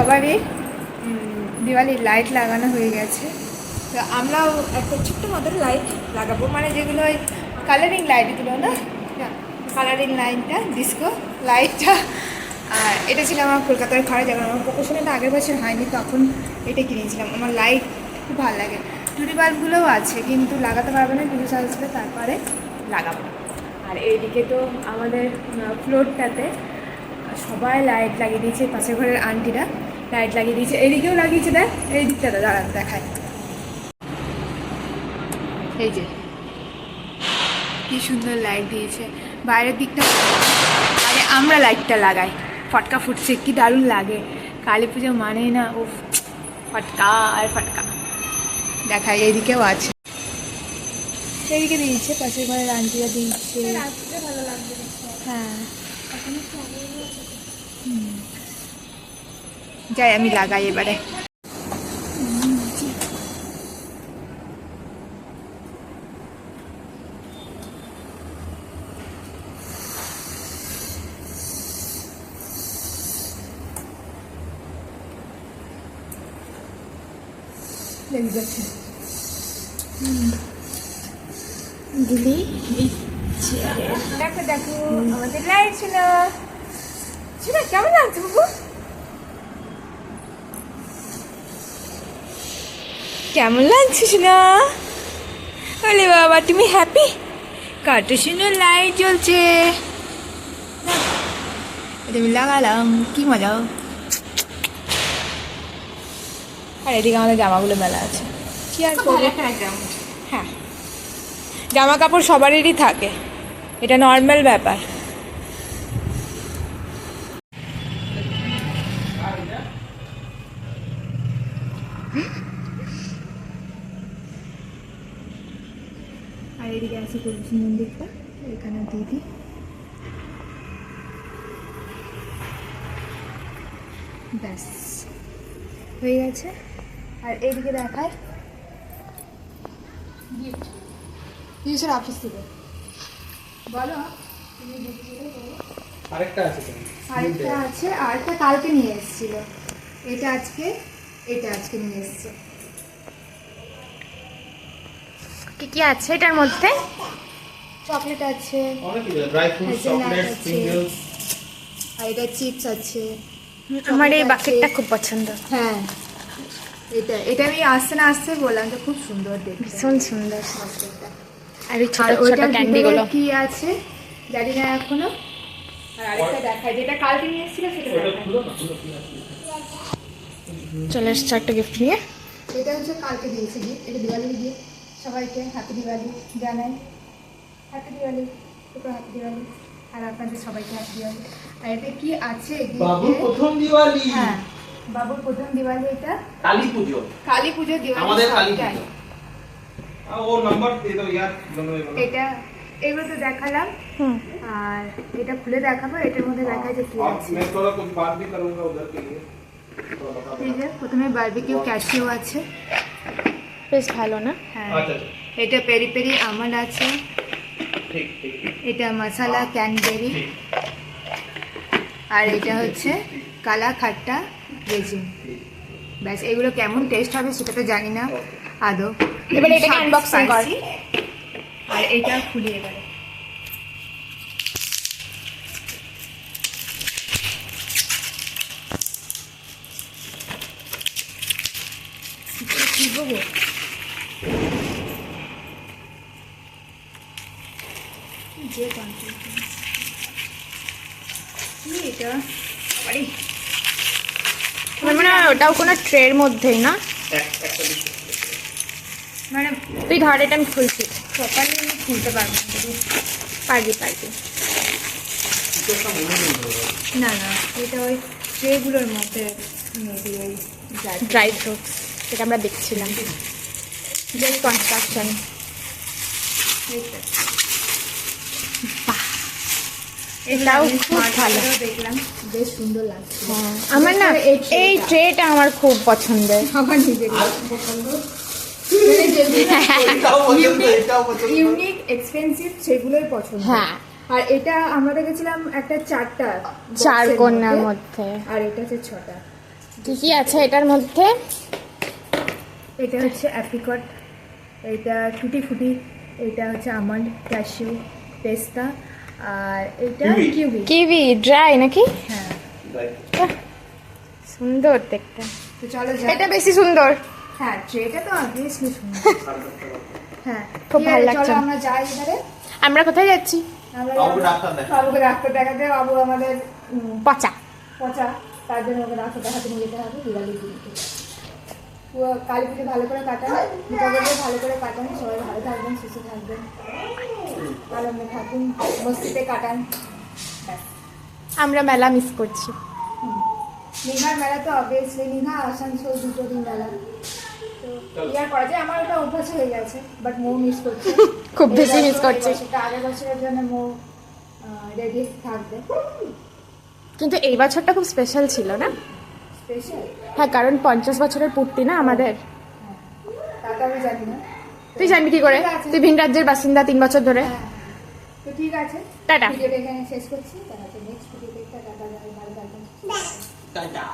সবারই দিওয়ালির লাইট লাগানো হয়ে গেছে। তো আমরাও একটা ছোট্ট মতন লাইট লাগাবো। মানে যেগুলো ওই কালারিং লাইটগুলো না? কালারিং লাইনটা ডিস্কো লাইটটা আর এটা ছিল আমার কলকাতার ঘরে, যখন আমার প্রকাশনাটা আগের বছর হয়নি, তখন এটা কিনেছিলাম। আমার লাইট খুব ভালো লাগে। টুরি বাল্বগুলোও আছে, কিন্তু লাগাতে পারবে না পুজো সাজলে তারপরে লাগাবো। আর এইদিকে তো আমাদের ফ্লোরটাতে সবাই লাইট লাগিয়ে দিয়েছে, পাশের ঘরের আন্টিরা লাইট লাগিয়ে দিয়েছে। এইদিকেও লাগিয়েছে, দেখ। এই দিকটা দাঁড়ান দেখায় এই যে। কি সুন্দর লাইট দিয়েছে। বাইরের দিকটা আরে আমরা লাইটটা লাগাই। ফটকা ফুটছে, কি দারুণ লাগে। কালী পুজো মানেই না ও ফটকা, আর ফটকা। দেখায় এইদিকেও আছে। এইদিকে দিয়েছে, পাশের ঘরের আন্টিরা দিয়েছে ভালো লাগবে হ্যাঁ হুম। যাই আমি লাগাই এবারে। দিদি? দেখো দেখো আমাদের লাইট ছিল। ছিল কেমন লাগছে কেমন লাগছে শোনা বলে বাবা তুমি হ্যাপি কত সুন্দর লাইট জ্বলছে আমি লাগালাম কি মজা। আর এদিকে আমাদের জামাগুলো মেলা আছে। কি আর করব? হ্যাঁ জামা। কাপড় সবারই থাকে। এটা নর্মাল ব্যাপার। এদিকে আছে তুলসী মন্দিরটা এখানে দিদি। ব্যাস হয়ে গেছে। আর এইদিকে দেখায় গিফট ইউসের অফিস থেকে। বলো। আরেকটা আছে তো। আরেকটা আছে আরেকটা কালকে নিয়ে এসেছিল। এটা আজকে এটা আজকে নিয়ে এসছে। কি কি আছে এটার মধ্যে? চকলেট আছে। অনেক কিছু ড্রাই ফ্রুট চকলেট আছে। স্প্রিংগলস। আর এটা চিপস আছে। আমার এই বাকেটটা খুব পছন্দ। হ্যাঁ। এটা এটা আমি আসতে না আসতে বললাম তো খুব সুন্দর দেখতে। ভীষণ সুন্দর। আর এই ছোট ছোট ওইটার ক্যান্ডি গুলো। কি আছে? জানি না এখনও। আর আরেকটা দেখায় যেটা কালকে নিয়ে এসেছিল সেটা চলে এসছে একটা গিফট নিয়ে। এটা হচ্ছে কালকে দিয়েছে গিফট এটা দিওয়ালি দিয়ে সবাইকে হ্যাপি দিওয়ালি জানাই হ্যাপি দিওয়ালি দুটো হ্যাপি দিওয়ালি আর আপনাদের সবাইকে হ্যাপি দিওয়ালি আর এতে কি আছে gift বাবু এ? প্রথম দিওয়ালি হ্যাঁ বাবুর প্রথম দিওয়ালি এটা কালী পুজো কালী পুজো দিওয়ালি আমাদের কালী সবটাই। পুজো আ, ও নাম্বার দিয়ে দাও ইয়ার বলো এগুলো এটা এগুলো তো দেখালাম হুম আর এটা খুলে দেখাবো এটার মধ্যে দেখা যায় কি और আছে मैं थोड़ा कुछ बात भी करूंगा उधर के लिए थोड़ा बता এই যে প্রথমে বারবিকিউ ক্যাশিও আছে বেশ ভালো না? হ্যাঁ। এটা পেরি পেরি আমল আছে। এটা মশালা ক্যানবেরি। আর এটা হচ্ছে কালা খাট্টা রেজিন ব্যাস এগুলো কেমন টেস্ট হবে সেটা তো জানি না। আদৌ। এবার এটাকে করি। আর এটা খুলি গেলে যে content। কি এটা আরে আমার মনে ওটাও কোনো ট্রের মধ্যেই না? মানে তুই ধর এটা আমি খুলছি। প্রপারলি আমি খুলতে পারব পারবি পারবি। মনে। না না এটা ওই ট্রেগুলোর মধ্যে মেবি ওই ড্রাই ফ্রুটস যেটা আমরা দেখছিলাম। জাস্ট কনস্ট্রাকশন এইটা। এটাও খুব ভালো। দেখলাম বেশ সুন্দর লাগছে। আমার না এই। ট্রেটা আমার খুব পছন্দের। আমার নিজের পছন্দ। ইউনিক এক্সপেন্সিভ সেগুলোই পছন্দ। হ্যাঁ। আর এটা আমরা দেখেছিলাম একটা চারটা চার কন্যার মধ্যে। মধ্যে। আর এটা হচ্ছে ছটা। কি কি আছে এটার মধ্যে? এটা হচ্ছে অ্যাপ্রিকট এটা টুটি ফুটি এটা হচ্ছে আমন্ড ক্যাশিউ পেস্তা আর এটা কিউই। কিউবি ড্রাই নাকি? হ্যাঁ। সুন্দর দেখতে। তো চলো যাই। এটা বেশি সুন্দর। হ্যাঁ ট্রেটা তো অবভিয়াসলি সুন্দর। হ্যাঁ খুব ভালো লাগছে। চলো আমরা যাই এবারে। আমরা কোথায় যাচ্ছি? বাবুকে ডাক্তার দেখাতে। বাবুকে ডাক্তার দেখাতে। বাবু আমাদের পচা। পচা। তার জন্য ওকে ডাক্তার দেখাতে নিয়ে যেতে হবে। দিওয়ালি দিনকে কালী পুজো ভালো করে কাটান। ভালো করে কাটান। সবাই ভালো থাকবেন সুস্থ থাকবেন। আনন্দে থাকুন মস্তিতে কাটান আমরা মেলা মিস করছি। দীঘার মেলা তো অবভিয়াসলি দীঘা আসানসোল দুটো দিন মেলা। তো ইয়ার করা যায়? আমার ওটা অভ্যাস হয়ে গেছে বাট মৌ মিস করছে। খুব বেশি করছি। এই আগের বছরের জন্য মৌ রেডি থাকবে। কিন্তু এই বছরটা খুব স্পেশাল ছিল না? স্পেশাল হ্যাঁ কারণ পঞ্চাশ বছরের পূর্তি না আমাদের। তা তো আমি জানি না। তুই জানবি কি করে? তুই ভিন রাজ্যের বাসিন্দা তিন বছর ধরে। হ্যাঁ। তো ঠিক আছে। টাটা। ভিডিওটা এখানে শেষ করছি। নেক্সট ভিডিওতে একটা টাটা টাটা।